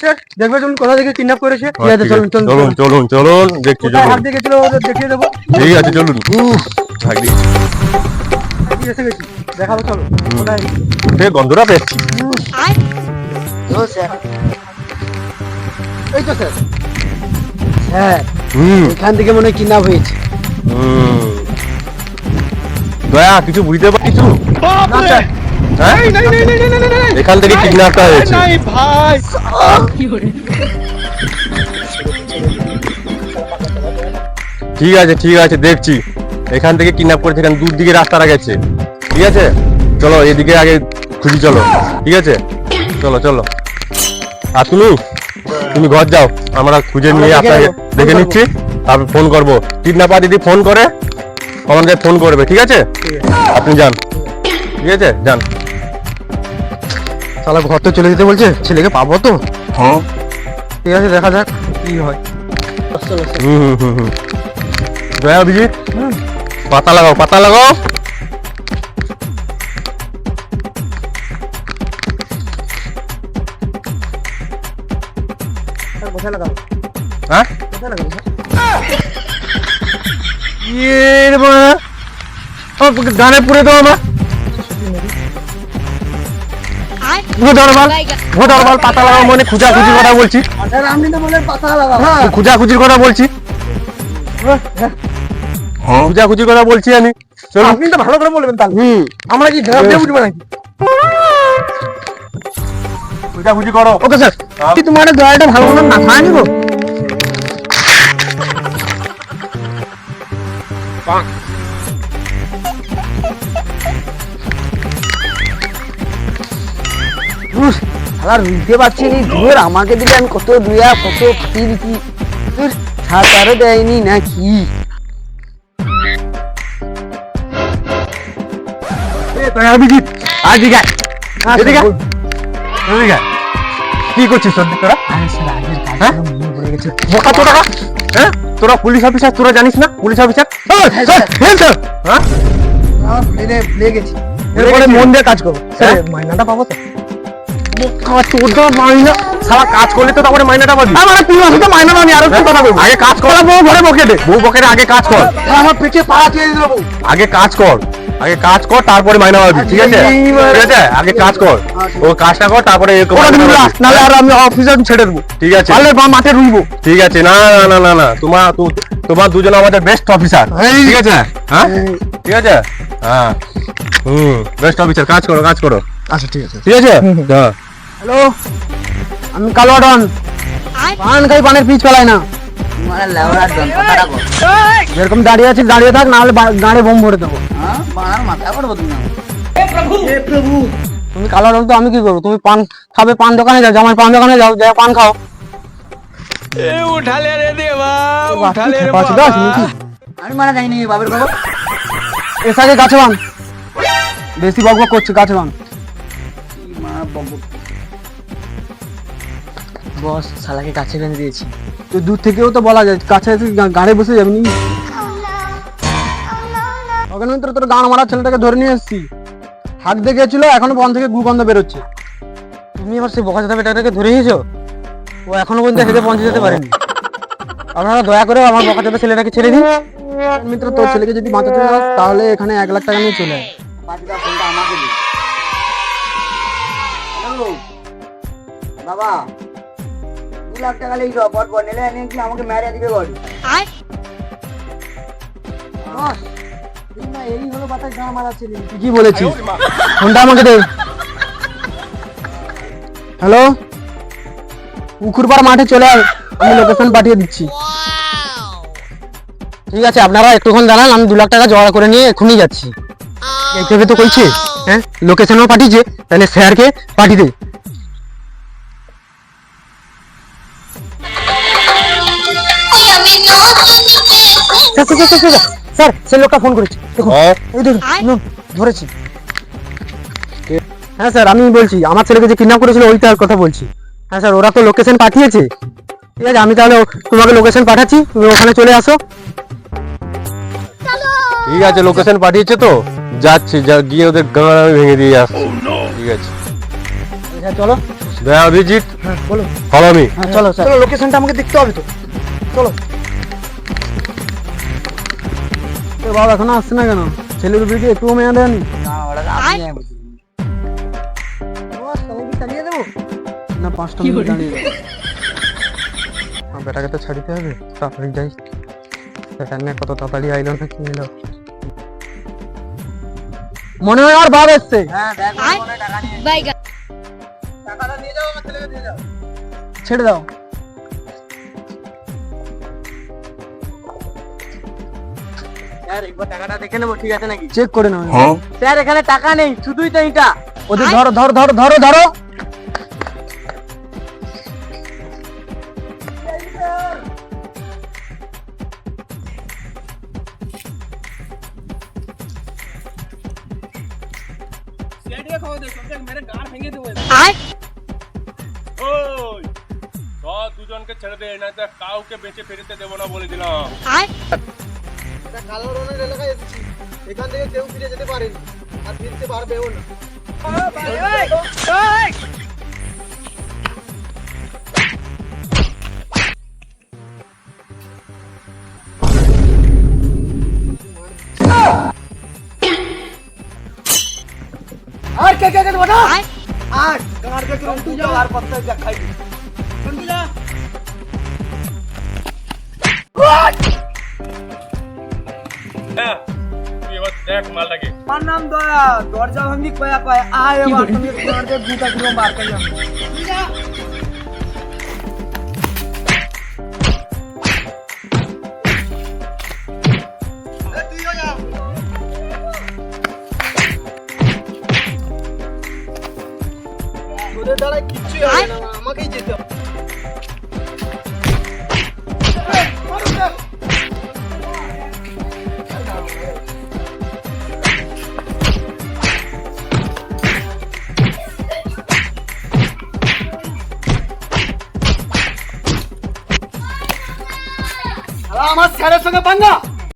Sir দেখবে চলুন কোথা থেকে কিডন্যাপ করেছে? ঠিক আছে চলুন চলুন চলুন চলুন। চলুন দেখছি চলুন। হাত দেখেছিল ওদের দেখিয়ে দেবো? ঠিক আছে চলুন। উফ, ভাগ্যি। এসে গেছি দেখাবো চলো। কোথায়? সে গন্ধটা পেয়েছি এই তো স্যার। হ্যাঁ হুম। এখান থেকে মনে হয় কিডন্যাপ হয়েছে। হুম। দয়া কিছু বুঝতে পার কিছু না স্যার। এখান থেকে কিডন্যাপটা হয়েছে। ঠিক আছে ঠিক আছে দেখছি। এখান থেকে কিডন্যাপ করেছে এখানে দূর দিকে রাস্তাটা গেছে ঠিক আছে? চলো এদিকে আগে খুঁজি চলো। ঠিক আছে? চলো চলো। আর তুমি তুমি ঘর যাও। আমরা খুঁজে নিয়ে আপনাকে দেখে নিচ্ছি তারপর ফোন করব। কিডন্যাপার দিদি ফোন করে আমাদের ফোন করবে ঠিক আছে। আপনি যান। ঠিক আছে যান। তাহলে ঘর তো চলে যেতে বলছে ছেলেকে পাবো তো? হ্যাঁ। ঠিক আছে দেখা যাক কি হয়। হুম হুম হুম অভিজিৎ পাতা লাগাও পাতা লাগাও। কোথায় লাগাবো হ্যাঁ? কোথায় লাগাবো ইয়ে রে বাবা। গানে পুরে দাও আমার ভোটারবাল ভোটারবাল পাতা লাগাও মানে খুঁজা কথা বলছি। স্যার আপনি তো বলেন পাতা হ্যাঁ খুঁজা খুঁজির কথা বলছি। খুঁজা খুঁজির কথা বলছি আমি। চলো আপনি তো ভালো করে বলবেন তাহলে। হুম। আমরা কি ঘাপ দিয়ে উঠবো নাকি? খুঁজা করো। ওকে স্যার কি তোমার দয়াটা ভালো না নিবো শালা রুইতে পারছি নি ধুর আমাকে দিলে আমি কত দুয়া কত দিচ্ছি ধুর ছাতারও দেয়নি না কি। কি করছিস সন্দীপ তোরা? হ্যাঁ? হ্যাঁ? তোরা পুলিশ অফিসার তোরা জানিস না? Police officer. হ্যাঁ ভুলে গেছি। এরপরে মন দিয়ে কাজ করো। স্যার হ্যাঁ? মাইনাটা পাবো তো? তারপরে মাইনা পাবি ঠিক আছে ঠিক আছে আগে কাজ কর ও কাজটা কর তারপরে আমি অফিসার ছেড়ে দেবো ঠিক আছে বা মাঠে রুইবো ঠিক আছে না না না না তোমার তোমার দুজন আমাদের বেস্ট অফিসার ঠিক আছে হ্যাঁ ঠিক আছে হ্যাঁ হুম বেস্ট অফিসার কাজ করো কাজ করো আচ্ছা ঠিক আছে। ঠিক আছে। হ্যালো? আমি কালোয়া ডন পান খাই পানের পিচ ফেলাই না। এরকম দাঁড়িয়ে আছিস দাঁড়িয়ে থাক নাহলে দাঁড়িয়ে বোম ভরে দেবো। তুমি কালো আডন তো আমি কি করব? তুমি পান খাবে পান দোকানে যাও জামাই পান দোকানে যাও যাই পান খাও। গাছে বান। বেশি বকবক করছে গাছে বান। বস, শালাকে কাছে বেঁধে দিয়েছি। তো দূর থেকেও তো বলা যায় কাছে গাড়ি বসে যাবি ওখানে তোর গান মারা ছেলেটাকে ধরে নিয়ে এসেছি। হাত দেখেছিল এখনও বন থেকে গন্ধ বেরোচ্ছে। তুমি এবার সেই বকা বেটাটাকে ধরে নিয়েছো? ও এখনও পর্যন্ত হেঁটে পৌঁছে যেতে পারেনি। আপনারা দয়া করে আমার বকা চাতা ছেলেটাকে ছেড়ে দিন। মিত্র, তোর ছেলেকে যদি বাঁচাতে চাস, তাহলে এখানে এক লাখ টাকা নিয়ে চলে বাবা লাখ টাকা লেগে পর পর নিলে এনে কি আমাকে মেরে দিবে বল? এই হলো বাতাস গান মারা ছেলে কি বলেছিস ফোনটা আমাকে দে। হ্যালো? পুকুরপাড় মাঠে চলে আয়। আমি লোকেশন পাঠিয়ে দিচ্ছি। ঠিক আছে আপনারা একটুক্ষণ দাঁড়ান আমি দু লাখ টাকা জোগাড় করে নিয়ে এখনই যাচ্ছি। এইভাবে তো কইছে হ্যাঁ? লোকেশনও পাঠিয়েছে তাহলে স্যারকে পাঠিয়ে দে। স্যার, সে লোকটা ফোন করেছে। হ্যাঁ? ধরেছি। হ্যাঁ স্যার আমি বলছি আমার ছেলেকে যে কিডন্যাপ করেছিল ওইটার কথা বলছি। হ্যাঁ স্যার ওরা তো লোকেশন পাঠিয়েছে। ঠিক আছে আমি তাহলে তোমাকে লোকেশন পাঠাচ্ছি তুমি ওখানে চলে আসো। ঠিক আছে লোকেশন পাঠিয়েছে তো। যাচ্ছি যা গিয়ে ওদের গান আমি ভেঙে দিয়ে আসছি। ঠিক আছে। হ্যাঁ চলো। দে অভিজিৎ। হ্যাঁ বলো ফলো মি হ্যাঁ চলো স্যার। চলো লোকেশনটা আমাকে দেখতে হবে তো। চলো। তো বাবা এখনও আসছে না কেন? ছেলের উপরে একটু মেয়ে দেয়নি না পাঁচটা মিনিট দাঁড়িয়ে দেবো। বেটাকে তো ছাড়িতে হবে তাড়াতাড়ি যাই। সেখানে কত তাড়াতাড়ি আইলো না কি এলো মনে হয় আর ভাব এসছে। হ্যাঁ ব্যাগ স্যার একবার টাকাটা দেখে নেব ঠিক আছে নাকি? চেক করে নাও। স্যার এখানে টাকা নেই শুধুই তো এটা ওদের ধরো ধরো ধরো ধরো ধরো। I ওই সব দুজনকে ছেড়ে দে না কাউকে বেঁচে ফেরতে দেবো না বলে দিলাম। I কালো রঙের এলাকায় এসেছি। এখান থেকে কেউ ফিরে যেতে পারেন। আর ফিরতে পারবেও না। আর কে কে কে বটা আর গাড় কে কেউ তুই যাও আর পত্তা যা। খাই হ্যাঁ তুই এবার দেখ মালটাকে আমার নাম দয়া দরজা ভাঙ্গি কয়া কয়া আয় এবার তুমি দরজা দুটা কিলো মার খাই सारा संग पंगा